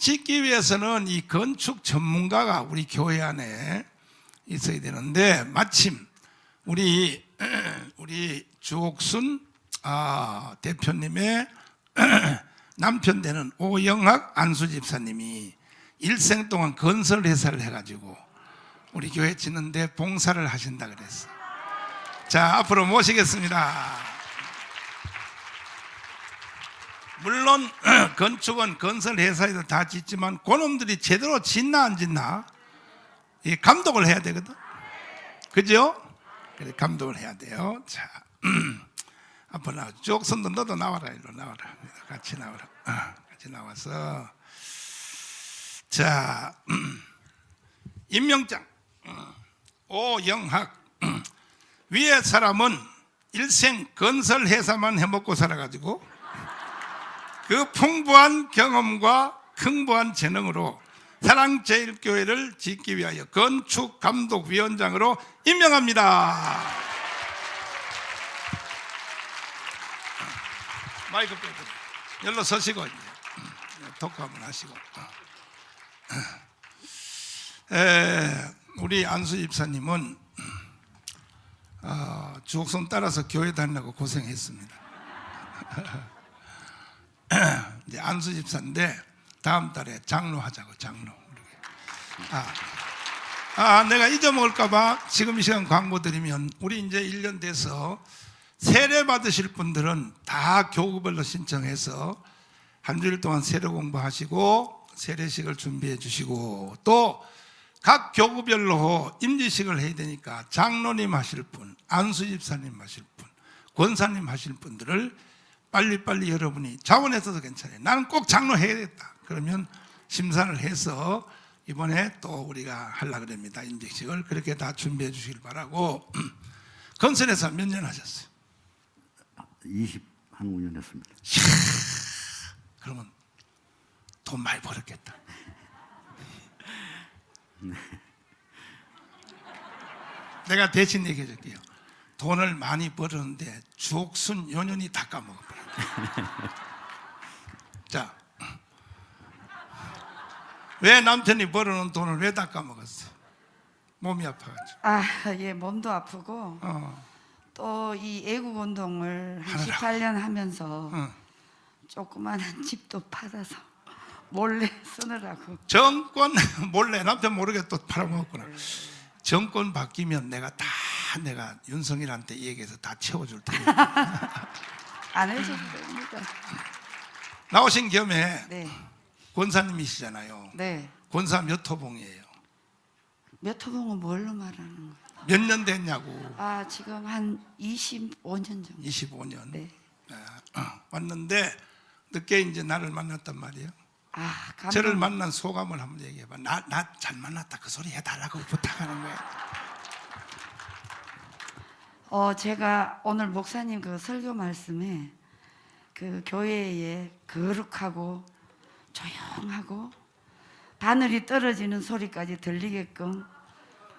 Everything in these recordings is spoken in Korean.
짓기 위해서는 이 건축 전문가가 우리 교회 안에 있어야 되는데 마침 우리 우리 주옥순 아, 대표님의 남편 되는 오영학 안수 집사님이 일생 동안 건설 회사를 해가지고 우리 교회 짓는데 봉사를 하신다 그랬어. 자 앞으로 모시겠습니다. 물론 건축은 건설 회사에도 다 짓지만 그놈들이 제대로 짓나 안 짓나 이 감독을 해야 되거든. 그죠? 그래 감독을 해야 돼요. 자 앞으로 나와 쭉 손도 너도 나와라 일로 나와라 같이 나와라 어, 같이 나와서 자 임명장 어, 오영학 위에 사람은 일생 건설 회사만 해먹고 살아가지고 그 풍부한 경험과 풍부한 재능으로 사랑제일교회를 짓기 위하여 건축감독위원장으로 임명합니다. 마이크 빼드려. 열로 서시고 이제 한번 하시고. 에, 우리 안수 집사님은 어, 주옥선 따라서 교회 다니려고 고생했습니다. 이제 안수 집사인데 다음 달에 장로 하자고 장로. 아, 아 내가 잊어먹을까봐 지금 이 시간 광고 드리면 우리 이제 1년 돼서 세례 받으실 분들은 다 교구별로 신청해서 한 주일 동안 세례 공부하시고 세례식을 준비해 주시고 또 각 교구별로 임지식을 해야 되니까 장로님 하실 분, 안수 집사님 하실 분, 권사님 하실 분들을 빨리빨리 여러분이 자원해서도 괜찮아요. 나는 꼭 장로 해야겠다. 그러면 심사를 해서 이번에 또 우리가 하려고 합니다. 임직식을 그렇게 다 준비해 주시길 바라고 건설에서 몇 년 하셨어요? 20, 한 5년 했습니다. 그러면 돈 많이 벌었겠다. 내가 대신 얘기해 줄게요. 돈을 많이 벌었는데 주옥순 연연이 다 까먹어버려. 자, 왜 남편이 벌어놓은 돈을 왜 다 까먹었어? 몸이 아파가지고. 아, 예, 몸도 아프고 어, 또 이 애국 운동을 한 하느라. 18년 하면서 어. 조그마한 집도 받아서 몰래 쓰느라고 정권 몰래 남편 모르게 또 팔아먹었구나. 정권 바뀌면 내가 다 내가 윤석열한테 얘기해서 다 채워줄 테니까. 안 해줘도 됩니다. 나오신 겸에 네, 권사님이시잖아요. 네. 권사 몇 호봉이에요? 몇 호봉은 뭘로 말하는 거예요? 몇 년 됐냐고. 아, 지금 한 25년 정도. 25년. 네. 왔는데 늦게 이제 나를 만났단 말이에요. 아, 감동. 저를 만난 소감을 한번 얘기해봐. 나 나 잘 만났다 그 소리 해달라고 부탁하는 거야. 어, 제가 오늘 목사님 그 설교 말씀에 그 교회에 거룩하고 조용하고 바늘이 떨어지는 소리까지 들리게끔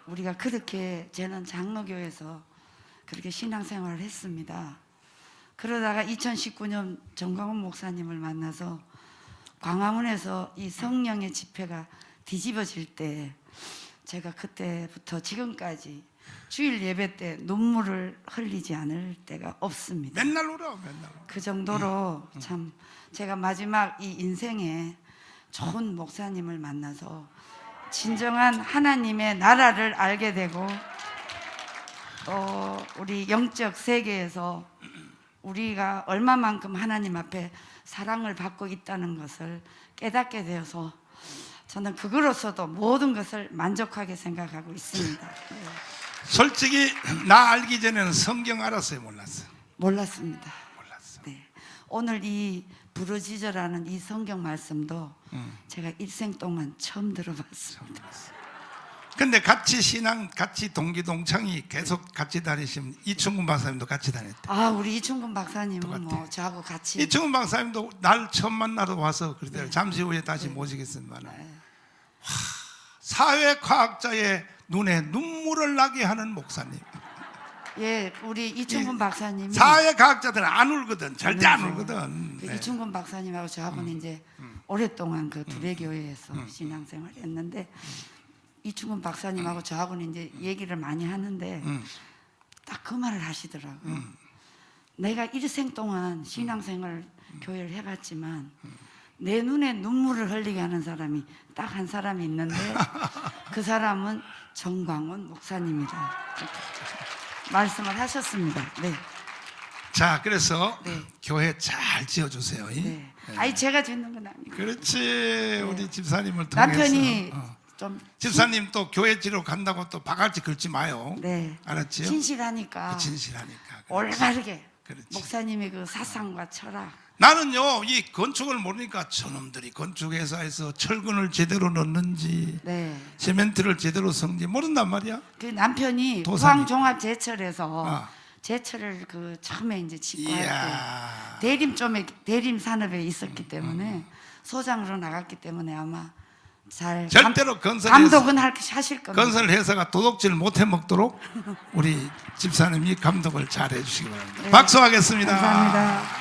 우리가 그렇게 저는 장로교에서 그렇게 신앙생활을 했습니다. 그러다가 2019년 정광훈 목사님을 만나서 광화문에서 이 성령의 집회가 뒤집어질 때 제가 그때부터 지금까지 주일 예배 때 눈물을 흘리지 않을 때가 없습니다. 맨날 울어 맨날. 그 정도로 참 제가 마지막 이 인생에 좋은 목사님을 만나서 진정한 하나님의 나라를 알게 되고 또 우리 영적 세계에서 우리가 얼마만큼 하나님 앞에 사랑을 받고 있다는 것을 깨닫게 되어서 저는 그거로서도 모든 것을 만족하게 생각하고 있습니다. 네. 솔직히 나 알기 전에는 성경 알았어요 몰랐어. 몰랐습니다. 몰랐어. 네. 오늘 이 부르짖어라는 이 성경 말씀도 음. 제가 일생 동안 처음 들어봤습니다. 근데 같이 신앙 같이 동기 동창이 계속 같이 다니시면 이충근 박사님도 같이 다녔대. 아, 우리 이충근 박사님은 똑같아. 뭐 저하고 같이 이충근 박사님도 날 처음 만나러 와서 그러더라고요. 잠시 후에 다시 모시겠습니다. 네. 사회 과학자의 눈에 눈물을 나게 하는 목사님. 예, 우리 이충근 박사님이 사회과학자들은 안 울거든. 절대 안 그렇죠. 울거든. 그 네. 음. 이충근 박사님하고 저하고는 이제 오랫동안 그 두레교회에서 신앙생활 했는데 이충근 박사님하고 저하고는 이제 얘기를 많이 하는데 음. 딱그 말을 하시더라고요. 내가 일생 동안 신앙생활 교회를 해봤지만 내 눈에 눈물을 흘리게 하는 사람이 딱 한 사람이 있는데 그 사람은 정광훈 목사님이다. 말씀을 하셨습니다. 네. 자, 그래서 네. 교회 잘 지어주세요. 이? 네. 아니 제가 짓는 건 아니고 그렇지. 우리 집사님을 통해서. 남편이 어. 좀 집사님 또 교회 지러 간다고 또 바갈지 긁지 마요. 네. 알았지요? 신실하니까 그 진실하니까. 올바르게 그렇지. 목사님의 그 사상과 철학 나는요 이 건축을 모르니까 저놈들이 건축회사에서 철근을 제대로 넣는지 네. 시멘트를 제대로 성지 모른단 말이야. 그 남편이 도산이. 포항 종합 제철에서 아. 제철을 그 처음에 이제 짓고 할때 이야. 대림 쪽에 대림 산업에 있었기 때문에 소장으로 나갔기 때문에 아마 잘 절대로 감, 건설에서- 감독은 할, 하실 겁니다. 건설 회사가 도둑질 못해 먹도록 우리 집사님이 감독을 잘 해주시기 바랍니다. 네. 박수하겠습니다. 감사합니다.